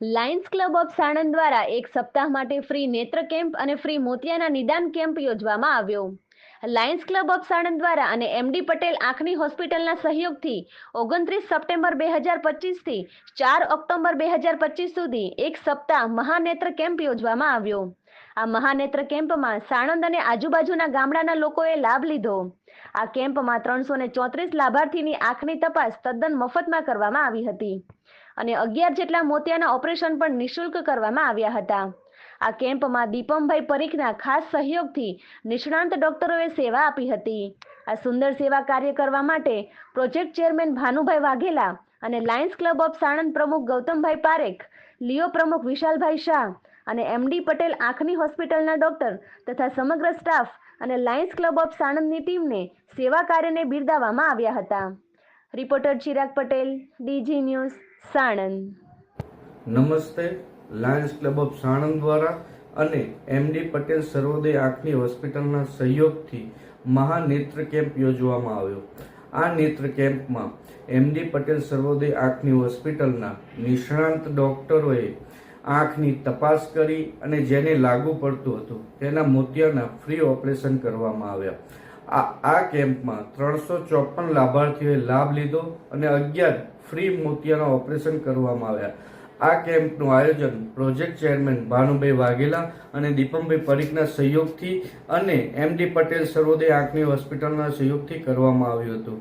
Lions club of Sanand દ્વારા એક સપ્તાહ માટે ફ્રી નેત્ર કેમ્પ અને ફ્રી મોતિયાના નિદાન કેમ્પ યોજવામાં આવ્યો. લાયન્સ ક્લબ ઓફ સાણંદ દ્વારા અને એમડી પટેલ આંખની હોસ્પિટલના સહયોગથી ઓગણત્રીસ સપ્ટેમ્બર બે હજાર પચીસથી ચાર ઓક્ટોબર બે હજાર પચીસ સુધી એક સપ્તાહ મહાનેત્ર કેમ્પ યોજવામાં આવ્યો. આ મહાનેત્ર કેમ્પમાં સાણંદ અને આજુબાજુના ગામડાના લોકોએ લાભ લીધો. આ કેમ્પમાં ત્રણસો ચોત્રીસ લાભાર્થીની આંખની તપાસ તદ્દન મફતમાં કરવામાં આવી હતી. અને અગિયાર જેટલા મોતિયાના ઓપરેશન પણ નિઃશુલ્ક કરવામાં આવ્યા હતા. આ કેમ્પમાં દીપમભાઈ પરીખના ખાસ સહયોગથી નિષ્ણાંત ડોક્ટરોએ સેવા આપી હતી. આ સુંદર સેવા કાર્ય કરવા માટે પ્રોજેક્ટ ચેરમેન ભાનુભાઈ વાઘેલા અને લાયન્સ ક્લબ ઓફ સાણંદ પ્રમુખ ગૌતમભાઈ પારેખ, લિયો પ્રમુખ વિશાલભાઈ શાહ અને એમડી પટેલ આંખની હોસ્પિટલના ડોક્ટર તથા સમગ્ર સ્ટાફ અને લાયન્સ ક્લબ ઓફ સાણંદની ટીમને સેવા કાર્યને બિરદાવવામાં આવ્યા હતા. Reporter Chirag Patel, DG news, Sanand. નમસ્તે. લાયન્સ ક્લબ ઓફ સાણંદ દ્વારા અને એમડી પટેલ સર્વોદય આંખની હોસ્પિટલના સહયોગથી મહાનેત્ર કેમ્પ યોજવામાં આવ્યો. આ નેત્ર કેમ્પમાં એમડી પટેલ સર્વોદય આંખની હોસ્પિટલના નિષ્ણાંત ડોક્ટરોએ આંખની તપાસ કરી અને જેને લાગુ પડતું હતું, તેના મોતિયાના ફ્રી ઓપરેશન કરવામાં આવ્યા. આ આ કેમ્પમાં ત્રણસો ચોપન લાભાર્થીઓએ લાભ લીધો અને અગિયાર ફ્રી મોતિયાના ઓપરેશન કરવામાં આવ્યા. આ કેમ્પનું આયોજન પ્રોજેક્ટ ચેરમેન ભાનુભાઈ વાઘેલા અને દીપમભાઈ પરીખના સહયોગથી અને એમડી પટેલ સર્વોદય આંખની હોસ્પિટલના સહયોગથી કરવામાં આવ્યું હતું.